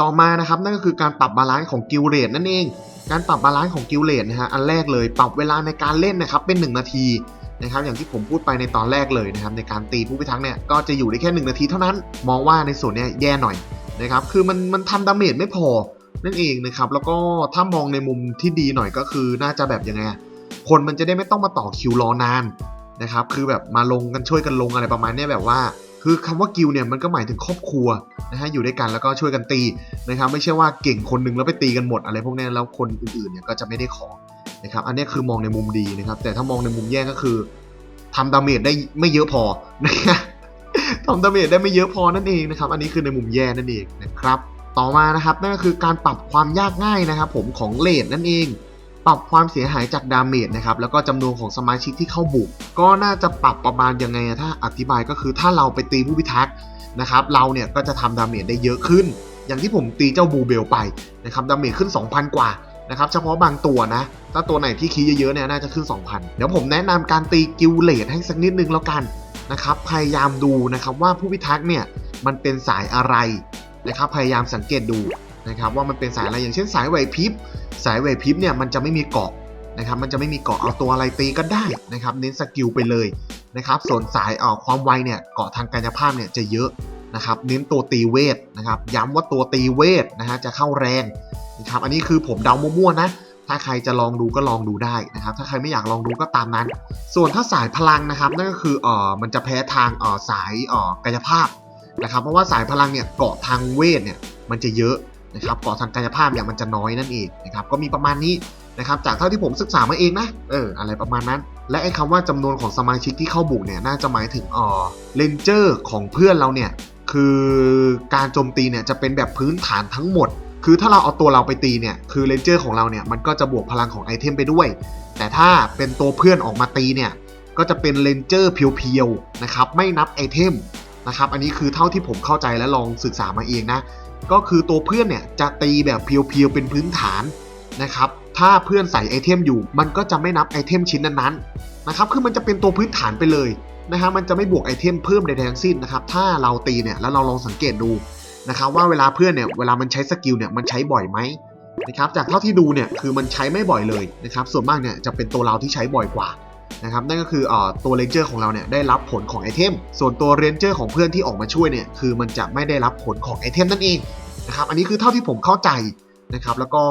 ต่อมานะครับนั่นก็คือการปรับบาลานซ์ของกิลเลตนั่นเอง การปรับบาลานซ์ของกิลเลตนะฮะอันแรกเลยปรับเวลาในการเล่นนะครับเป็น 1 นาทีนะครับอย่างที่ผมพูดไปในตอนแรกเลยนะครับในการตีผู้พิทักษ์เนี่ยก็จะอยู่ได้แค่ 1 นาทีเท่านั้น มองว่าในส่วนนี้แย่หน่อยนะครับคือมันมันทำดาเมจไม่พอนั่นเองนะครับแล้วก็ถ้ามองในมุมที่ดีหน่อยก็คือน่าจะแบบยังไงคนมันจะได้ไม่ต้องมาต่อคิวรอนานนะครับคือแบบมาลงกันช่วยกันลงอะไรประมาณนี้แบบว่า คือคำว่ากิลเนี่ยมันก็หมายถึงครอบครัวนะฮะอยู่ด้วยกันแล้วก็ช่วยกันตีนะครับไม่ใช่ว่าเก่งคนหนึงแล้วไปตีกันหมดอะไรพวกนี้แล้วคนอื่นๆเนี่ยก็จะไม่ได้ของนะครับอันนี้คือมองในมุมดีนะครับแต่ถ้ามองในมุมแย่ก็คือทำดาเมจได้ไม่เยอะพอนะครับทำดาเมจได้ไม่เยอะพอนั่นเองนะครับ อันนี้คือในมุมแย่นั่นเองนะครับ ต่อมานะครับนั่นก็คือการปรับความยากง่ายนะครับ ผมของเลดนั่นเอง ปรับความเสียหายจากดาเมจนะครับแล้วก็จำนวนของสมาชิกที่เข้าบุก ก็น่าจะปรับประมาณยังไงถ้าอธิบายก็คือถ้าเราไปตีผู้พิทักษ์นะครับเราเนี่ยก็จะทำดาเมจได้เยอะขึ้น อย่างที่ผมตีเจ้าบูเบลไปนะครับดาเมจขึ้น 2,000 กว่านะครับเฉพาะบางตัวนะ ถ้าตัวไหนที่คีเยอะๆเนี่ยน่าจะขึ้น 2,000 เดี๋ยวผมแนะนำการตีกิลเลตให้สักนิดนึงแล้วกันนะครับพยายามดูนะครับว่าผู้พิทักษ์เนี่ยมันเป็นสายอะไรนะครับพยายามสังเกตดู นะครับว่ามันเป็นสายอะไรอย่างเช่นสายไหวพริบสายไหวพริบเนี่ยมันจะไม่มีเกาะนะครับมันจะไม่มีเกาะเอาตัวอะไรตีก็ได้นะครับเน้นสกิลไปเลยนะครับส่วนสายเออกความไวเนี่ยเกาะทางกายภาพเนี่ยจะเยอะนะครับเน้นตัวตีเวทนะครับย้ำว่าตัวตีเวทนะฮะจะเข้าแรงนะครับอันนี้คือผมเดามั่วๆนะถ้าใครจะลองดูก็ลองดูได้นะครับ ถ้าใครไม่อยากลองดูก็ตามนั้น ส่วนถ้าสายพลังนะครับนั่นก็คือเออมันจะแพ้ทางเออสายเออกายภาพนะครับ เพราะว่าสายพลังเนี่ยเกาะทางเวทเนี่ยมันจะเยอะ นะครับเกาะทางกายภาพเนี่ยมันจะน้อยนั่นเองนะครับก็มีประมาณนี้นะครับจากเท่าที่ผมศึกษามาเองนะเอออะไรประมาณนั้น และไอ้คำว่าจำนวนของสมาชิกที่เข้าบุกเนี่ยน่าจะหมายถึงเออเลนเจอร์ของเพื่อนเราเนี่ยคือการโจมตีเนี่ยจะเป็นแบบพื้นฐานทั้งหมด คือถ้าเราเอาตัวเราไปตีเนี่ยคือเลนเจอร์ของเราเนี่ยมันก็จะบวกพลังของไอเทมไปด้วย แต่ถ้าเป็นตัวเพื่อนออกมาตีเนี่ยก็จะเป็นเลนเจอร์เพียวๆนะครับไม่นับไอเทมนะครับอันนี้คือเท่าที่ผมเข้าใจและลองศึกษามาเองนะ ก็คือตัวเพื่อนเนี่ยจะตีแบบเพียวๆเป็นพื้นฐานนะครับ ถ้าเพื่อนใส่ไอเทมอยู่ มันก็จะไม่นับไอเทมชิ้นนั้นๆนะครับ คือมันจะเป็นตัวพื้นฐานไปเลยนะฮะ มันจะไม่บวกไอเทมเพิ่มใดๆทั้งสิ้นนะครับ ถ้าเราตีเนี่ยแล้วเราลองสังเกตดูนะครับว่าเวลาเพื่อนเนี่ยเวลามันใช้สกิลเนี่ยมันใช้บ่อยไหมนะครับ จากเท่าที่ดูเนี่ยคือมันใช้ไม่บ่อยเลยนะครับ ส่วนมากเนี่ยจะเป็นตัวเราที่ใช้บ่อยกว่า นะครับนั่นก็คืออตัวเรนเจอร์ของเราเนี่ยได้รับผลของไอเทม ส่วนตัวเรนเจอร์ของเพื่อนที่ออกมาช่วยเนี่ยคือมันจะไม่ได้รับผลของไอเทมนั่นเองนะครับอันนี้คือเท่าที่ผมเข้าใจนะครับแล้วก็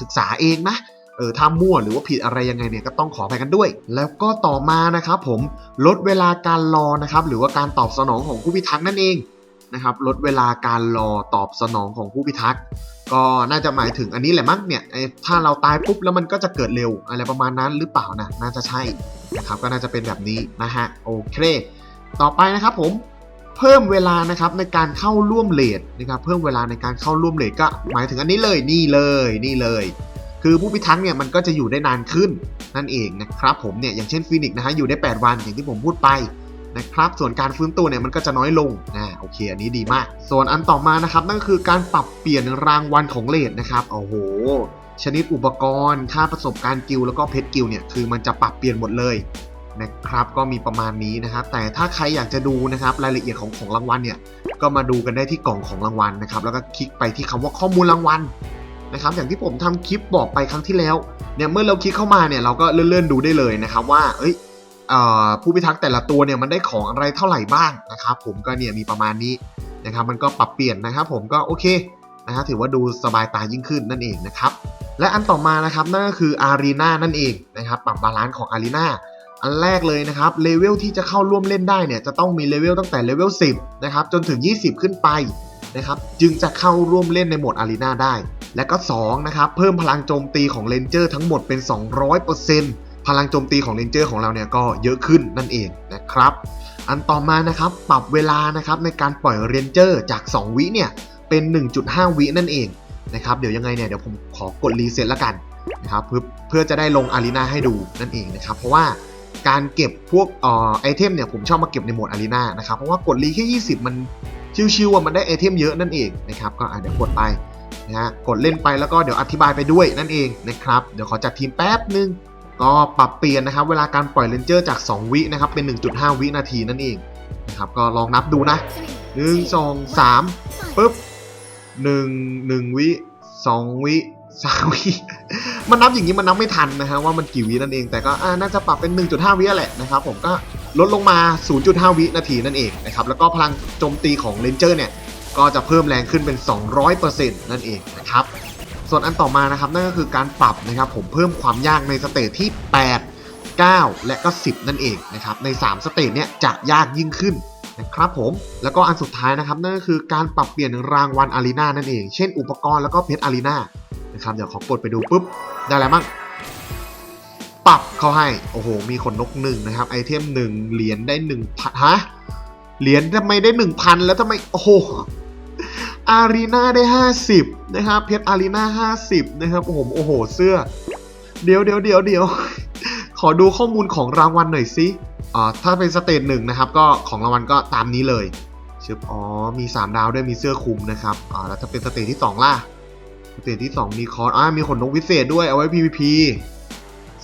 ศึกษาเองนะเออถ้ามั่วหรือว่าผิดอะไรยังไงเนี่ยก็ต้องขอไปกันด้วย แล้วก็ต่อมานะครับผมลดเวลาการรอนะครับหรือว่าการตอบสนองของผู้พิทักษ์นั่นเองนะครับลดเวลาการรอตอบสนองของผู้พิทักษ์ ก็น่าจะหมายถึงอันนี้แหละมั้งเนี่ยถ้าเราตายปุ๊บแล้วมันก็จะเกิดเร็วอะไรประมาณนั้นหรือเปล่านะน่าจะใช่นะครับก็น่าจะเป็นแบบนี้นะฮะโอเค ต่อไปนะครับผมเพิ่มเวลานะครับในการเข้าร่วมเลทนะครับเพิ่มเวลาในการเข้าร่วมเลทก็หมายถึงอันนี้เลยนี่เลยนี่เลย คือผู้พิทักษ์เนี่ยมันก็จะอยู่ได้นานขึ้นนั่นเองนะครับผมเนี่ยอย่างเช่นฟินิกนะฮะอยู่ได้ 8 วันอย่างที่ผมพูดไป นะครับ ส่วนการฟื้นตัวเนี่ยมันก็จะน้อยลงนะโอเค อันนี้ดีมาก ส่วนอันต่อมานะครับนั่นก็คือการปรับเปลี่ยนรางวัลของเลดนะครับโอ้โหชนิดอุปกรณ์ค่าประสบการณ์กิลแล้วก็เพชรกิลเนี่ยคือมันจะปรับเปลี่ยนหมดเลยนะครับก็มีประมาณนี้นะครับ แต่ถ้าใครอยากจะดูนะครับรายละเอียดของของรางวัลเนี่ยก็มาดูกันได้ที่กล่องของรางวัลนะครับ แล้วก็คลิกไปที่คำว่าข้อมูลรางวัลนะครับ อย่างที่ผมทำคลิปบอกไปครั้งที่แล้วเนี่ยเมื่อเราคลิกเข้ามาเนี่ยเราก็เลื่อนๆดูได้เลยนะครับว่าเอ้ย ผู้พิทักษ์แต่ละตัวเนี่ยมันได้ของอะไรเท่าไหร่บ้างนะครับผมก็เนี่ยมีประมาณนี้นะครับมันก็ปรับเปลี่ยนนะครับผมก็โอเคนะฮะถือว่าดูสบายตายิ่งขึ้นนั่นเองนะครับและอันต่อมานะครับนั่นก็คืออารีนานั่นเองนะครับปรับบาลานซ์ของอารีนาอันแรกเลยนะครับเลเวลที่จะเข้าร่วมเล่นได้เนี่ยจะต้องมีเลเวลตั้งแต่เลเวล10นะครับจนถึง 20 ขึ้นไปนะครับจึงจะเข้าร่วมเล่นในโหมดอารีนาได้ และก็2นะครับเพิ่มพลังโจมตีของเลนเจอร์ทั้งหมดเป็น 200% พลังโจมตีของเลนเจอร์ของเราเนี่ยก็เยอะขึ้นนั่นเองนะครับ อันต่อมานะครับปรับเวลานะครับในการปล่อยเรนเจอร์จาก 2 วิเนี่ยเป็น 1.5 วินั่นเองนะครับเดี๋ยวยังไงเนี่ยเดี๋ยวผมขอกดรีเซ็ตละกันนะครับเพื่อเพื่อจะได้ลงอารีนาให้ดูนั่นเองนะครับเพราะว่าการเก็บพวกอ่อไอเทมเนี่ยผมชอบมาเก็บในโหมดอารีนานะครับเพราะว่ากดรีแค่ 20 มันชิวๆอะมันได้ไอเทมเยอะนั่นเองนะครับก็เดี๋ยวกดไปนะฮะกดเล่นไปแล้วก็เดี๋ยวอธิบายไปด้วยนั่นเองนะครับเดี๋ยวขอจัดทีมแป๊บนึง ก็ปรับเปลี่ยนนะครับ เวลาการปล่อยเลนเจอร์จาก 2 วินะครับเป็น 1.5 วินาทีนั่นเองนะครับก็ลองนับดูนะ 1 2 3ปึ๊บหนึ่งหนึ่งวิสองวิสามวิมันนับอย่างนี้มันนับไม่ทันนะฮะว่ามันกี่วินั่นเองแต่ก็อ่าน่าจะปรับเป็น 1.5 วิแหละนะครับผมก็ลดลงมา 0.5 วินาทีนั่นเองนะครับแล้วก็พลังโจมตีของเลนเจอร์เนี่ยก็จะเพิ่มแรงขึ้นเป็น 200%นั่นเองนะครับ ส่วนอันต่อมานะครับนั่นก็คือการปรับนะครับผมเพิ่มความยากในสเตจที่ 8 9 และก็ 10 นั่นเองนะครับใน 3 สเตจเนี่ยจะยากยิ่งขึ้นนะครับผมแล้วก็อันสุดท้ายนะครับนั่นก็คือการปรับเปลี่ยนรางวัลอารีนานั่นเอง เช่นอุปกรณ์แล้วก็เพชรอารีนานะครับเดี๋ยวขอกดไปดูปุ๊บได้อะไรบ้งปรับเขาให้ โอ้โห มีขนนกหนึ่งนะครับ ไอเทมหนึ่งเหรียญได้หนึ่งพันฮะ เหรียญทำไมได้หนึ่งพันแล้วทำไม โอ้โห อารีนาได้ 50 นะครับ เพชรอารีนา50 นะครับ โอ้โห โอ้โห เสื้อ เดี๋ยวเดี๋ยวเดี๋ยวเดี๋ยว ขอดูข้อมูลของรางวัลหน่อยสิอ่าถ้าเป็นสเตจหนึ่งนะครับ ก็ของรางวัลก็ตามนี้เลยชึบอ๋อ มี 3 ดาวด้วย มีเสื้อคลุมนะครับ อ่า แล้วถ้าเป็นสเตจที่ 2 ล่ะ สเตจที่ 2 มีคอร์สอ่า มีขนนกวิเศษด้วย เอาไว้ PVP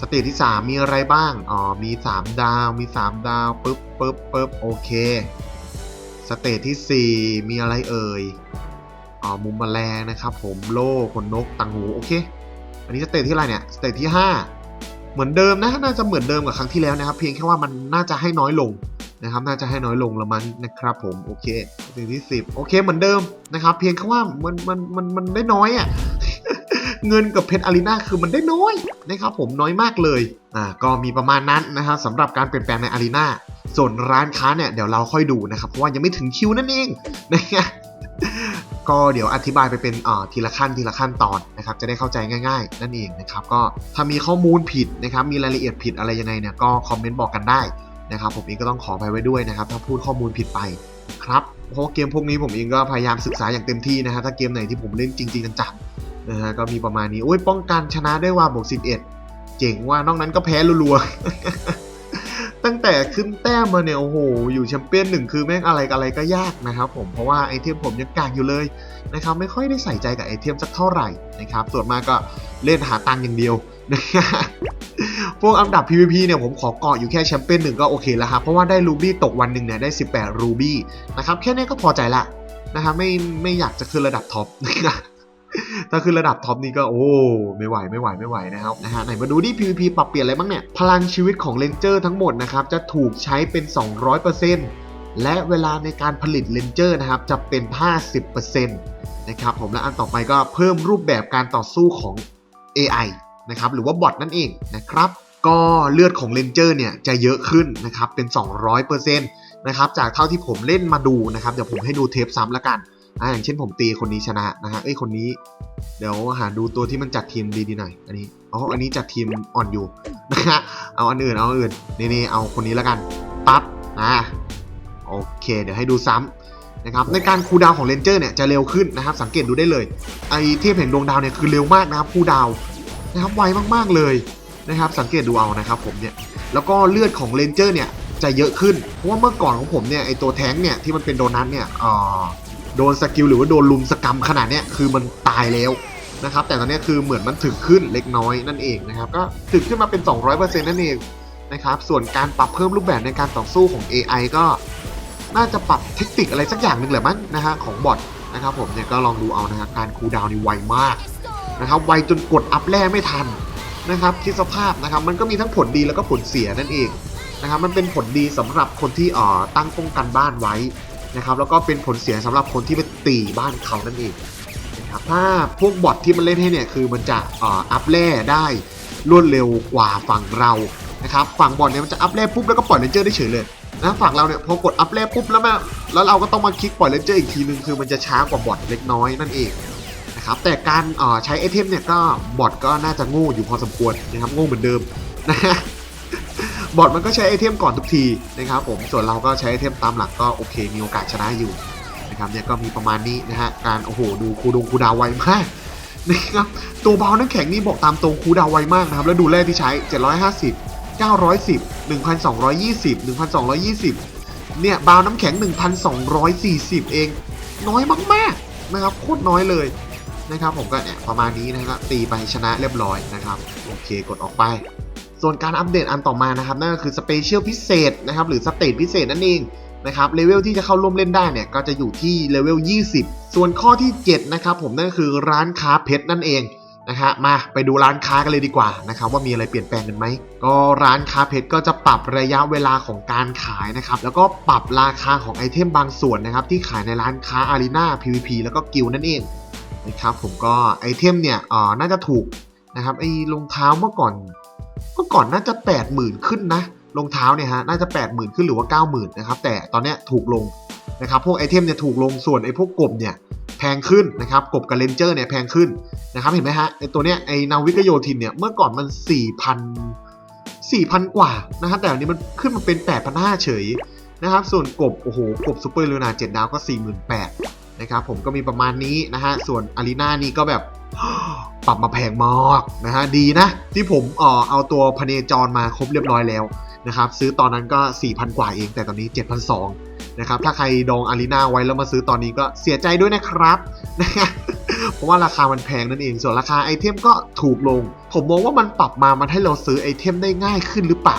สเตจที่ 3 มีอะไรบ้าง อ๋อ มี 3 ดาว มี 3 ดาว ปึ๊บปึ๊บปึ๊บโอเค สเตจที่ 4 มีอะไรเอ่ย มุมแมลงนะครับ ผมโล่ขนนกต่างหูโอเค อันนี้สเตจที่อะไรเนี่ยสเตจที่ 5 เหมือนเดิมนะน่าจะเหมือนเดิมกับครั้งที่แล้วนะครับ เพียงแค่ว่ามันน่าจะให้น้อยลงนะครับ น่าจะให้น้อยลงละมั้งนะครับ ผมโอเคสเตจที่ 10 โอเค เหมือนเดิมนะครับ เพียงแค่ว่ามันมันมันมันได้น้อยอะ่ะเงินกับเพชรอารีนาคือมันได้น้อยนะครับผมน้อยมากเลยอ่าก็มีประมาณนั้นนะครับสำหรับการเปลี่ยนแปลงในอารีนาส่วนร้านค้าเนี่ยเดี๋ยวเราค่อยดูนะครับเพราะว่ายังไม่ถึงคิวนั่นเองนะฮะ ก็เดี๋ยวอธิบายไปเป็นทีละขั้นทีละขั้นตอนนะครับ จะได้เข้าใจง่าย ๆ นั่นเองนะครับ ก็ถ้ามีข้อมูลผิดนะครับ มีรายละเอียดผิดอะไรยังไงเนี่ยก็คอมเมนต์บอกกันได้นะครับ ผมเองก็ต้องขอไปไว้ด้วยนะครับ ถ้าพูดข้อมูลผิดไปครับเพราะเกมพวกนี้ผมเองก็พยายามศึกษาอย่างเต็มที่นะฮะถ้าเกมไหนที่ผมเล่นจริงๆจังๆนะฮะก็มีประมาณนี้โอ้ยป้องกันชนะได้ว่าบวก11 เจ๋งว่านอกนั้นก็แพ้รัวๆ ตั้งแต่ขึ้นแต้มมาเนี่ยโอ้โหอยู่แชมเปี้ยนหนึ่งคือแม่งอะไรกับอะไรก็ยากนะครับผมเพราะว่าไอเทมผมยังกากอยู่เลยนะครับไม่ค่อยได้ใส่ใจกับไอเทมสักเท่าไหร่นะครับส่วนมากก็เล่นหาตังค์อย่างเดียวนะฮะพวกอันดับ PVP เนี่ยผมขอเกาะอยู่แค่แชมเปี้ยนหนึ่งก็โอเคแล้วครับเพราะว่าได้รูบี้ตกวันหนึ่งเนี่ยได้ 18 รูบี้นะครับแค่นี้ก็พอใจละนะครับไม่ไม่อยากจะขึ้นระดับท็อปนะครับ ถ้าขึ้นระดับท็อปนี่ก็โอ้ไม่ไหวไม่ไหวไม่ไหวนะครับนะฮะไหนมาดูดิ PVP ปรับเปลี่ยนอะไรบ้างเนี่ย พลังชีวิตของเลนเจอร์ทั้งหมดนะครับจะถูกใช้เป็น 200%และเวลาในการผลิตเลนเจอร์นะครับจะเป็น 50%นะครับผมและอันต่อไปก็เพิ่มรูปแบบการต่อสู้ของ AI นะครับหรือว่าบอทนั่นเองนะครับก็เลือดของเลนเจอร์เนี่ยจะเยอะขึ้นนะครับเป็น 200%นะครับจากเท่าที่ผมเล่นมาดูนะครับเดี๋ยวผมให้ดูเทปซ้ำล้วกัน อ่าอย่างเช่นผมตีคนนี้ชนะนะฮะเอ้ยคนนี้ เดี๋ยวหาดูตัวที่มันจัดทีมดีๆหน่อยอันนี้อ๋ออันนี้จัดทีมอ่อนอยู่นะฮะเอาอันอื่นเอาอันอื่นนี่เอาคนนี้แล้วกันปั๊บอ่าโอเค เดี๋ยวให้ดูซ้ำนะครับในการคูดาวของเลนเจอร์เนี่ยจะเร็วขึ้นนะครับ สังเกตดูได้เลยไอเทพแห่งดวงดาวเนี่ยคือเร็วมากนะครับคูดาวนะครับไวมากๆเลยนะครับสังเกตดูเอานะครับผมเนี่ยแล้วก็เลือดของเลนเจอร์เนี่ยจะเยอะขึ้นเพราะว่าเมื่อก่อนของผมเนี่ยไอตัวแท้งเนี่ยที่มันเป็นโดนัทเนี่ยอ่า โดนสกิลหรือว่าโดนลุมสกรรมขนาดเนี้ยคือมันตายแล้วนะครับแต่ตอนนี้คือเหมือนมันถึกขึ้นเล็กน้อยนั่นเองนะครับก็ถึกขึ้นมาเป็น 200%นั่นเองนะครับส่วนการปรับเพิ่มรูปแบบในการต่อสู้ของ AI ก็น่าจะปรับเทคนิคอะไรสักอย่างหนึ่งแหละมั้งนะฮะของบอทนะครับผมเนี่ยก็ลองดูเอานะฮะการคูลดาวน์นี่ไวมากนะครับไวจนกดอัพแร่ไม่ทันนะครับคิดสภาพนะครับมันก็มีทั้งผลดีแล้วก็ผลเสียนั่นเองนะครับมันเป็นผลดีสำหรับคนที่เอ่อตั้งป้องกันบ้านไว้ นะครับแล้วก็เป็นผลเสียสำหรับคนที่ไปตีบ้านเขานั่นเองนะครับถ้าพวกบอทที่มันเล่นให้เนี่ยคือมันจะอ่ออัพแร่ได้รวดเร็วกว่าฝั่งเรานะครับฝั่งบอทเนี่ยมันจะอัพแร่ปุ๊บแล้วก็ปล่อยเลนเจอร์ได้เฉยเลยนะฝั่งเราเนี่ยพอกดอัพแร่ปุ๊บแล้วมาแล้วเราก็ต้องมาคลิกปล่อยเลนเจอร์อีกทีนึงคือมันจะช้ากว่าบอทเล็กน้อยนั่นเองนะครับแต่การอ่อใช้ไอเทมเนี่ยก็บอทก็น่าจะโง่อยู่พอสมควรนะครับโง่เหมือนเดิมนะฮะ บอทมันก็ใช้ไอเทมก่อนทุกทีนะครับผมส่วนเราก็ใช้ไอเทมตามหลักก็โอเค มีโอกาสชนะอยู่นะครับเนี่ยก็มีประมาณนี้นะฮะการโอ้โหดูคูดงคูดาวไวมากนะครับตัวเบาน้ำแข็งนี่บอกตามตรงคูดาวไวมากนะครับ แล้วดูแร่ที่ใช้ 750 910 1220 1220 เนี่ยบาวน้ำแข็ง 1240 เอง น้อยมากๆนะครับโคตรน้อยเลยนะครับผมก็เนี่ยประมาณนี้นะครับตีไปชนะเรียบร้อยนะครับ โอเคกดออกไป ส่วนการอัปเดตอันต่อมานะครับนั่นก็คือสเปเชียลพิเศษนะครับหรือสเตจพิเศษนั่นเองนะครับเลเวลที่จะเข้าร่วมเล่นได้เนี่ยก็จะอยู่ที่เลเวล 20 ส่วนข้อที่ 7 นะครับผมนั่นก็คือร้านค้าเพชรนั่นเองนะฮะมาไปดูร้านค้ากันเลยดีกว่านะครับว่ามีอะไรเปลี่ยนแปลงกันไหมก็ร้านค้าเพชรก็จะปรับระยะเวลาของการขายนะครับแล้วก็ปรับราคาของไอเทมบางส่วนนะครับที่ขายในร้านค้าอารีนา PVP แล้วก็กิลนั่นเองนะครับผมก็ไอเทมเนี่ยอ่อน่าจะถูกนะครับไอรองเท้าเมื่อก่อน มื่อก่อนน่าจะ 80,000 ขึ้นนะรองเท้าเนี่ยฮะน่าจะ 80,000 ขึ้นหรือว่า 90,000 นะครับ แต่ตอนนี้ถูกลงนะครับพวกไอเทมเนี่ยถูกลงส่วนไอพวกกบเนี่ยแพงขึ้นนะครับกบกับเลนเจอร์เนี่ยแพงขึ้นนะครับเห็นไหมฮะไอตัวเนี้ยไอนาวิกโยธินเนี่ยเมื่อก่อนมัน 4,000 4,000 กว่านะครับแต่อันนี้มันขึ้นมาเป็น 8,500 เฉยนะครับส่วนกบโอ้โหกบซูเปอร์ลูนา7ดาวก็ 48,000นะครับผมก็มีประมาณนี้นะฮะส่วนอารีนานี่ก็แบบ ปรับมาแพงมากนะฮะดีนะ ที่ผมเออเอาตัวพเนจรมาครบเรียบร้อยแล้วนะครับซื้อตอนนั้นก็ 4,000 กว่าเอง แต่ตอนนี้ 7,200นะครับถ้าใครดองอารีนาไว้แล้วมาซื้อตอนนี้ก็เสียใจด้วยนะครับนะฮะเพราะว่าราคามันแพงนั่นเอง ส่วนราคาไอเทมก็ถูกลง ผมมองว่ามันปรับมามันให้เราซื้อไอเทมได้ง่ายขึ้นหรือเปล่า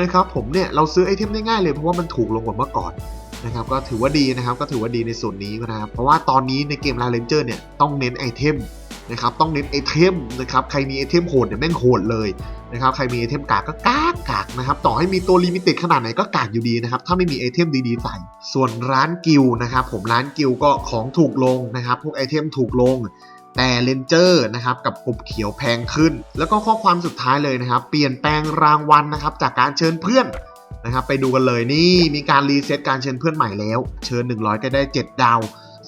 นะครับผมเนี่ยเราซื้อไอเทมได้ง่ายเลยเพราะว่ามันถูกลงกว่าเมื่อก่อนนะครับก็ถือว่าดีนะครับก็ถือว่าดีในส่วนนี้นะครับเพราะว่าตอนนี้ในเกมลาเลนเจอร์เนี่ยต้องเน้นไอเทม นะครับต้องเน้นไอเทมนะครับใครมีไอเทมโหดเนี่ยแม่งโหดเลยนะครับใครมีไอเทมกากก็กากกากนะครับต่อให้มีตัวลิมิเต็ดขนาดไหนก็กากอยู่ดีนะครับถ้าไม่มีไอเทมดีๆใส่ ส่วนร้านกิลนะครับผมร้านกิลก็ของถูกลงนะครับพวกไอเทมถูกลงแต่เลนเจอร์นะครับกับกบเขียวแพงขึ้น แล้วก็ข้อความสุดท้ายเลยนะครับ เปลี่ยนแปลงรางวัลนะครับจากการเชิญเพื่อนนะครับไปดูกันเลยนี่มีการรีเซ็ตการเชิญเพื่อนใหม่แล้ว เชิญ 100 ก็ได้ 7 ดาว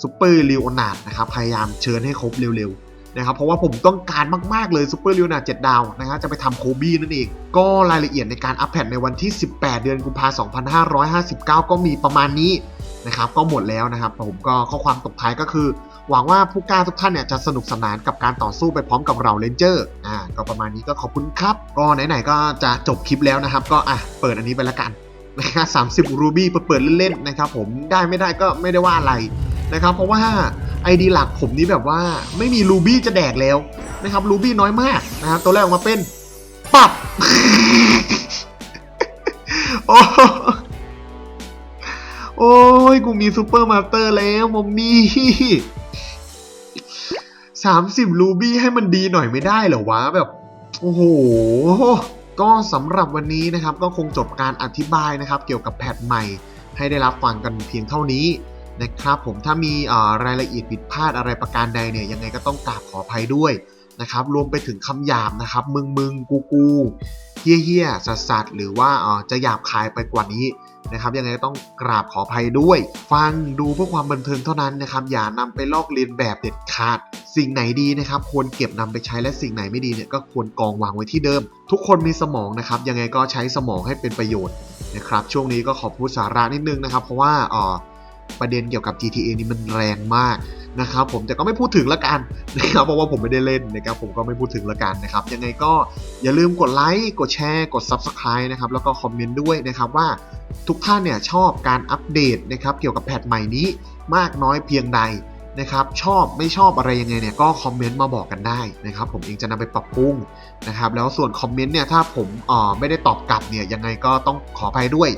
ซูเปอร์ลิโอนาดนะครับพยายามเชิญให้ครบเร็วๆ นะครับเพราะว่าผมต้องการมาก ๆ เลยซูเปอร์ลิโอนา7ดาวนะฮะจะไปทำโคบี้นั่นเอง ก็รายละเอียดในการอัปเดตในวันที่ 18 เดือนกุมภาพันธ์2559 ก็มีประมาณนี้นะครับก็หมดแล้วนะครับผมก็ข้อความตกท้ายก็คือ หวังว่าผู้กล้าทุกท่านเนี่ยจะสนุกสนานกับการต่อสู้ไปพร้อมกับเราเลนเจอร์อ่าก็ประมาณนี้ก็ขอบคุณครับ ก็ไหนๆก็จะจบคลิปแล้วนะครับ ก็อะเปิดอันนี้ไปละกันนะครับสามสิบรูบี้เปิดเล่นๆนะครับผมได้ไม่ได้ก็ไม่ได้ว่าอะไรนะครับเพราะว่า ไอดีหลักผมนี่แบบว่าไม่มีรูบี้จะแดกแล้วนะครับรูบี้น้อยมากนะครับตัวแรกออกมาเป็นปับโอ้โอ้ยกูมีซูเปอร์มาสเตอร์แล้วมมมี่สามสิบรูบี้ให้มันดีหน่อยไม่ได้เหรอวะแบบโอ้โหก็สำหรับวันนี้นะครับก็คงจบการอธิบายนะครับ เกี่ยวกับแพทใหม่ให้ได้รับฟังกันเพียงเท่านี้ นะครับผมถ้ามีรายละเอียดผิดพลาดอะไรประการใดเนี่ยยังไงก็ต้องกราบขออภัยด้วยนะครับรวมไปถึงคำหยาบนะครับ มึงมึงกูกูเฮี้ยเฮี้ยสัสสัสหรือว่าอ่อจะหยาบคายไปกว่านี้นะครับ ยังไงก็ต้องกราบขออภัยด้วย ฟังดูเพื่อความบันเทิงเท่านั้นนะครับ อย่านำไปลอกเลียนแบบเด็ดขาด สิ่งไหนดีนะครับ ควรเก็บนำไปใช้และสิ่งไหนไม่ดีเนี่ยก็ควรกองวางไว้ที่เดิม ทุกคนมีสมองนะครับ ยังไงก็ใช้สมองให้เป็นประโยชน์นะครับ ช่วงนี้ก็ขอพูดสาระนิดนึงนะครับ เพราะว่าอ่อ ประเด็นเกี่ยวกับ GTA นี่มันแรงมากนะครับผมแต่ก็ไม่พูดถึงละกันนะครับเพราะว่าผมไม่ได้เล่นนะครับผมก็ไม่พูดถึงละกันนะครับยังไงก็อย่าลืมกดไลค์กดแชร์กด Subscribe นะครับแล้วก็คอมเมนต์ด้วยนะครับว่าทุกท่านเนี่ยชอบการอัปเดตนะครับเกี่ยวกับแพทใหม่นี้มากน้อยเพียงใดนะครับชอบไม่ชอบอะไรยังไงเนี่ยก็คอมเมนต์มาบอกกันได้นะครับผมเองจะนำไปปรับปรุงนะครับแล้วส่วนคอมเมนต์เนี่ยถ้าผมอ่อไม่ได้ตอบกลับเนี่ยยังไงก็ต้องขออภัยด้วย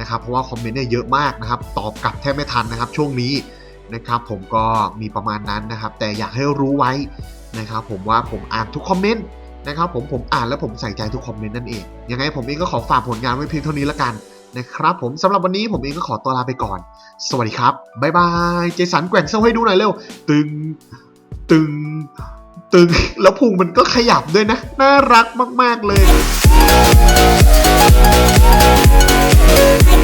นะครับเพราะว่าคอมเมนต์เนี่ยเยอะมากนะครับตอบกลับแทบไม่ทันนะครับ ช่วงนี้นะครับผมก็มีประมาณนั้นนะครับ แต่อยากให้รู้ไว้นะครับผมว่าผมอ่านทุกคอมเมนต์นะครับผมผมอ่านแล้วผมใส่ใจทุกคอมเมนต์นั่นเองยังไงผมเองก็ขอฝากผลงานไว้เพียงเท่านี้ละกันนะครับผมสำหรับวันนี้ผมเองก็ขอตัวลาไปก่อน สวัสดีครับ บ๊ายบาย เจสันแกว่งเส้าให้ดูหน่อยเร็ว ตึง ตึง ตึง แล้วพุงมันก็ขยับด้วยนะ น่ารักมาก ๆ เลย Thank